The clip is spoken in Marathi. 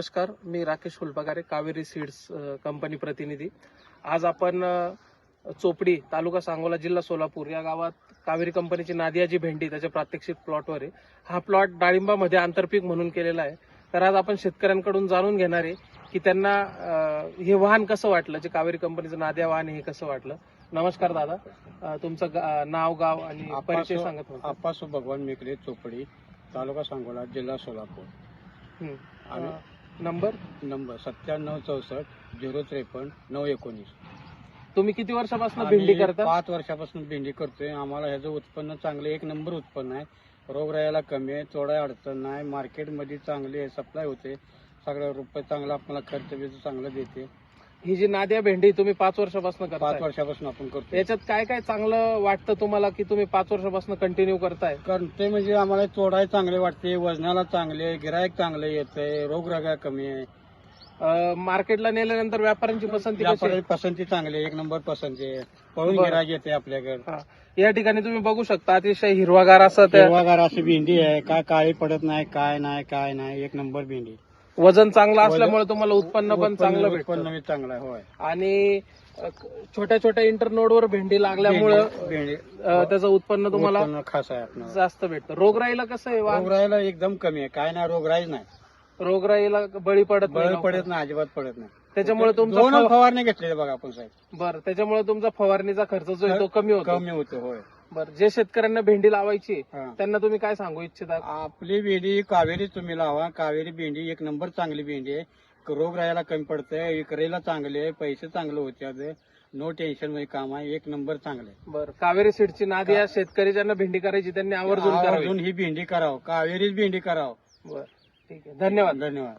नमस्कार मी राकेश फुलपगारे कावेरी सीड्स कंपनी प्रतिनिधी. आज आपण चोपडी तालुका सांगोला जिल्हा सोलापूर या गावात कावेरी कंपनीची नादियाची भेंडी त्याच्या प्रात्यक्षिक प्लॉटवर आहे. हा प्लॉट डाळिंबामध्ये आंतरपीक म्हणून केलेला आहे. तर आज आपण शेतकऱ्यांकडून जाणून घेणार आहे की त्यांना हे वाहन कसं वाटलं जे कावेरी कंपनीचं नादिया वाहन हे कसं वाटलं? नमस्कार दादा. तुमचं नाव गाव आणि परिचय सांगत आप्पासो भगवान मेकरे चोपडी तालुका सांगोला जिल्हा सोलापूर. आणि नंबर? नंबर सत्त्याण्णव चौसष्ट झिरो त्रेपन्न नऊ एकोणीस. तुम्ही किती वर्षापासून आम्ही भेंडी करता? पाच वर्षापासून भेंडी करतोय. आम्हाला ह्याचं उत्पन्न चांगलं एक नंबर उत्पन्न आहे. रोगरायाला कमी आहे. थोडा अडचण नाही. मार्केटमध्ये चांगली आहे. सप्लाय होते. सगळं रुपये चांगला आपल्याला खर्च बिर्च चांगलं देते. ही जी नादिया भेंडी तुम्ही पाच वर्षापासून पाच करताय वर्षापासून आपण करतो याच्यात काय काय चांगलं वाटतं तुम्हाला की तुम्ही पाच वर्षापासून कंटिन्यू करताय? कारण ते म्हणजे आम्हाला तोडाय चांगले वाटते वजनाला चांगले गिरायक चांगले येते रोगरागा कमी आहे. अं, मार्केटला नेल्यानंतर व्यापाऱ्यांची पसंती कशी आहे? व्यापारी पसंती चांगली आहे, एक नंबर पसंती आहे. पळून बरं. गिरायक येते आपल्याकडे. हा. या ठिकाणी तुम्ही बघू शकता अतिशय हिरवागार असं त्या हिरवागार अशी भेंडी आहे. काय काळी पडत नाही काय नाही काय नाही एक नंबर भेंडी. वजन चांगलं असल्यामुळे तुम्हाला उत्पन्न पण चांगलं उत्पन्न भेटतं बी चांगलं आहे होय. आणि अं, छोट्या छोट्या भेंडी लागल्यामुळं भेंडी- अं, त्याचं उत्पन्न तुम्हाला उत्पन्न खास आहे आपलं. जास्त भेटतं. रोगराईला कसं आहे वाहन? रोगराईला एकदम कमी आहे. काय नाही रोगराईच नाही. रोगराईला बळी पडत बळ नाही पडत नाही अजिबात पडत नाही. त्याच्यामुळे तुमचा दोन फवारणी घेतलेले बघा आपण साहेब. बरं त्याच्यामुळे तुमचा फवारणीचा खर्च जो आहे तो कमी होतो. कमी होतो होय. बरं जे शेतकऱ्यांना भेंडी लावायची हा. त्यांना तुम्ही काय सांगू इच्छिता? आपली भेंडी कावेरी तुम्ही लावा. कावेरी भेंडी एक नंबर चांगली भेंडी आहे. रोग राहायला कमी पडतंय विक्रीला चांगले आहे पैसे चांगले होते नो टेन्शनमध्ये काम आहे एक नंबर चांगले बरं कावेरी सीडची नाद या शेतकरी ज्यांना भेंडी करायची त्यांनी आवर्जून करावी. आवर्जून ही भेंडी करावं. कावेरीच भेंडी करावं. बरं ठीक आहे. धन्यवाद. धन्यवाद.